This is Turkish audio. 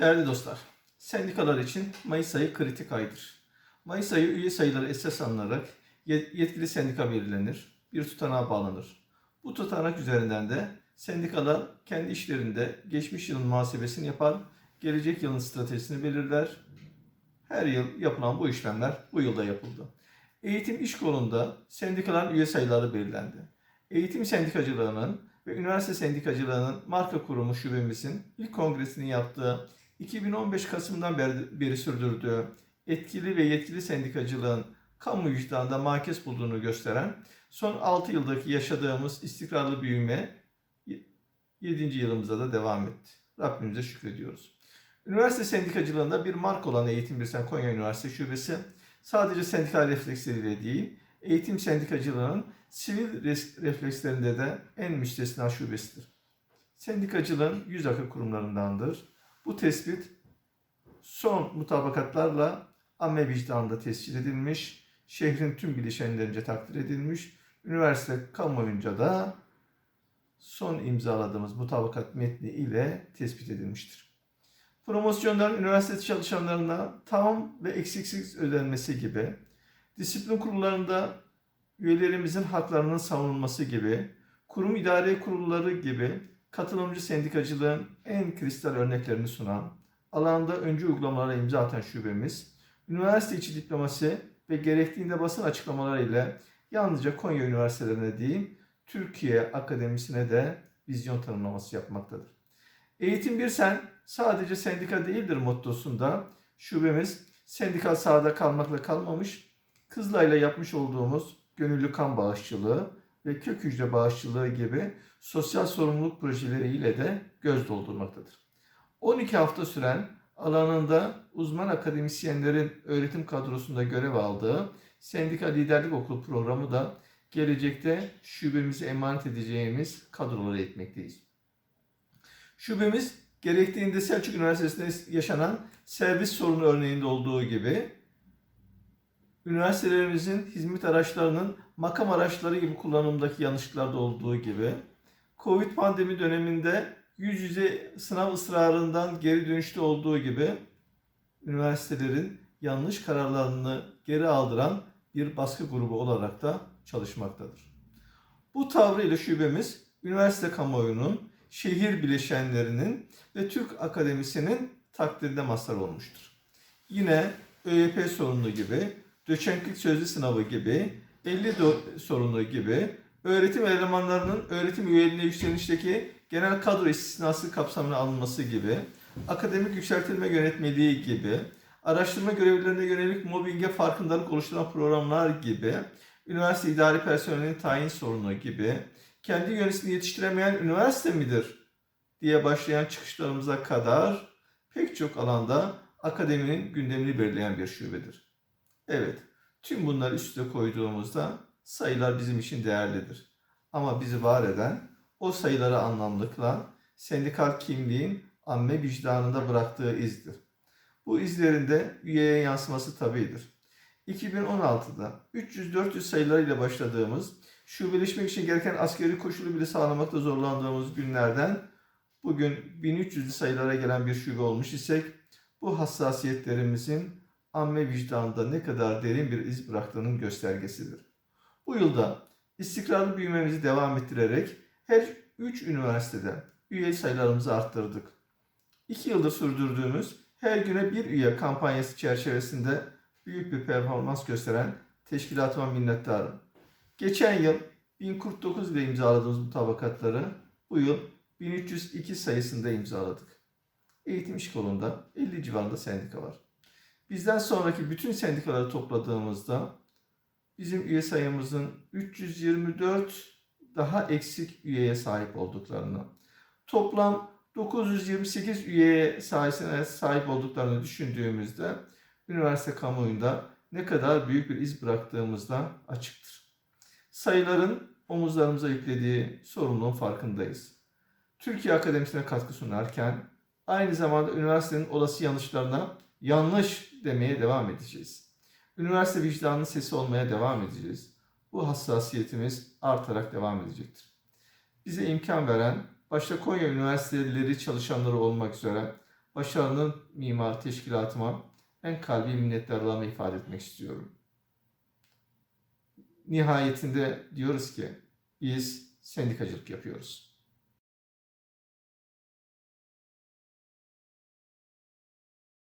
Değerli dostlar, sendikalar için Mayıs ayı kritik aydır. Mayıs ayı üye sayıları esas alınarak yet- yetkili sendika belirlenir, bir tutanağa bağlanır. Bu tutanak üzerinden de sendikalar kendi işlerinde geçmiş yılın muhasebesini yapar, gelecek yılın stratejisini belirler. Her yıl yapılan bu işlemler bu yılda yapıldı. Eğitim iş kolunda sendikaların üye sayıları belirlendi. Eğitim sendikacılığının ve üniversite sendikacılığının marka kurumu şubemizin ilk kongresini yaptığı 2015 Kasım'dan beri, beri sürdürdüğü etkili ve yetkili sendikacılığın kamu vicdanında makes bulduğunu gösteren son 6 yıldaki yaşadığımız istikrarlı büyüme 7. yılımızda da devam etti. Rabbimize şükrediyoruz. Üniversite sendikacılığında bir marka olan Eğitim Birsen Konya Üniversitesi Şubesi sadece sendikal refleksleriyle değil, eğitim sendikacılığının sivil reflekslerinde de en müstesna şubesidir. Sendikacılığın yüz akıl kurumlarındandır. Bu tespit son mutabakatlarla amme vicdanında tescil edilmiş, şehrin tüm bileşenlerince takdir edilmiş, üniversite kamuoyunca da son imzaladığımız mutabakat metni ile tespit edilmiştir. Promosyonların üniversite çalışanlarına tam ve eksiksiz ödenmesi gibi, disiplin kurullarında üyelerimizin haklarının savunulması gibi, kurum idare kurulları gibi katılımcı sendikacılığın en kristal örneklerini sunan, alanda öncü uygulamalara imza atan şubemiz, üniversite içi diplomasi ve gerektiğinde basın açıklamaları ile yalnızca Konya Üniversitelerine değil, Türkiye Akademisi'ne de vizyon tanımlaması yapmaktadır. Eğitim bir sen sadece sendika değildir mottosunda şubemiz sendikal sahada kalmakla kalmamış, Kızılay'la yapmış olduğumuz gönüllü kan bağışçılığı ve kök hücre bağışçılığı gibi sosyal sorumluluk projeleriyle de göz doldurmaktadır. 12 hafta süren alanında uzman akademisyenlerin öğretim kadrosunda görev aldığı Sendika Liderlik Okulu programı da gelecekte şubemize emanet edeceğimiz kadroları etmekteyiz. Şubemiz gerektiğinde Selçuk Üniversitesi'nde yaşanan servis sorunu örneğinde olduğu gibi üniversitelerimizin hizmet araçlarının makam araçları gibi kullanımdaki yanlışlıklarda olduğu gibi Covid pandemi döneminde yüz yüze sınav ısrarından geri dönüşte olduğu gibi üniversitelerin yanlış kararlarını geri aldıran bir baskı grubu olarak da çalışmaktadır. Bu tavrıyla şubemiz üniversite kamuoyunun, şehir bileşenlerinin ve Türk Akademisi'nin takdirinde mazhar olmuştur. Yine ÖYP sorunu gibi, doçentlik sözlü sınavı gibi, 50 do- sorunu gibi, öğretim elemanlarının öğretim üyeliğine yükselişteki genel kadro istisnası kapsamına alınması gibi, akademik yükseltilme yönetmeliği gibi, araştırma görevlilerine yönelik mobbinge farkındalık oluşturan programlar gibi, üniversite idari personelinin tayin sorunu gibi, kendi yöneticisini yetiştiremeyen üniversite midir diye başlayan çıkışlarımıza kadar pek çok alanda akademinin gündemini belirleyen bir şubedir. Evet, tüm bunları üste koyduğumuzda sayılar bizim için değerlidir. Ama bizi var eden o sayılara anlamlıkla sendikal kimliğin amme vicdanında bıraktığı izdir. Bu izlerin de üyeye yansıması tabidir. 2016'da 300-400 sayılarıyla başladığımız, şubeleşmek için gereken askeri koşulu bile sağlamakta zorlandığımız günlerden bugün 1300'lü sayılara gelen bir şube olmuş isek, bu hassasiyetlerimizin amme vicdanında ne kadar derin bir iz bıraktığının göstergesidir. Bu yılda istikrarlı büyümemizi devam ettirerek her 3 üniversitede üye sayılarımızı arttırdık. 2 yıldır sürdürdüğümüz her güne bir üye kampanyası çerçevesinde büyük bir performans gösteren teşkilatıma minnettarım. Geçen yıl 1049 ile imzaladığımız mutabakatları bu yıl 1302 sayısında imzaladık. Eğitim iş kolunda 50 civarında sendika var. Bizden sonraki bütün sendikaları topladığımızda bizim üye sayımızın 324 daha eksik üyeye sahip olduklarını, toplam 928 üyeye sayesinde sahip olduklarını düşündüğümüzde üniversite kamuoyunda ne kadar büyük bir iz bıraktığımızda açıktır. Sayıların omuzlarımıza yüklediği sorumluluğun farkındayız. Türkiye Akademisi'ne katkı sunarken aynı zamanda üniversitenin olası yanlışlarına yanlış demeye devam edeceğiz. Üniversite vicdanının sesi olmaya devam edeceğiz. Bu hassasiyetimiz artarak devam edecektir. Bize imkan veren, başta Konya Üniversiteleri çalışanları olmak üzere başarının mimar teşkilatıma en kalbi minnettarlığımı ifade etmek istiyorum. Nihayetinde diyoruz ki biz sendikacılık yapıyoruz.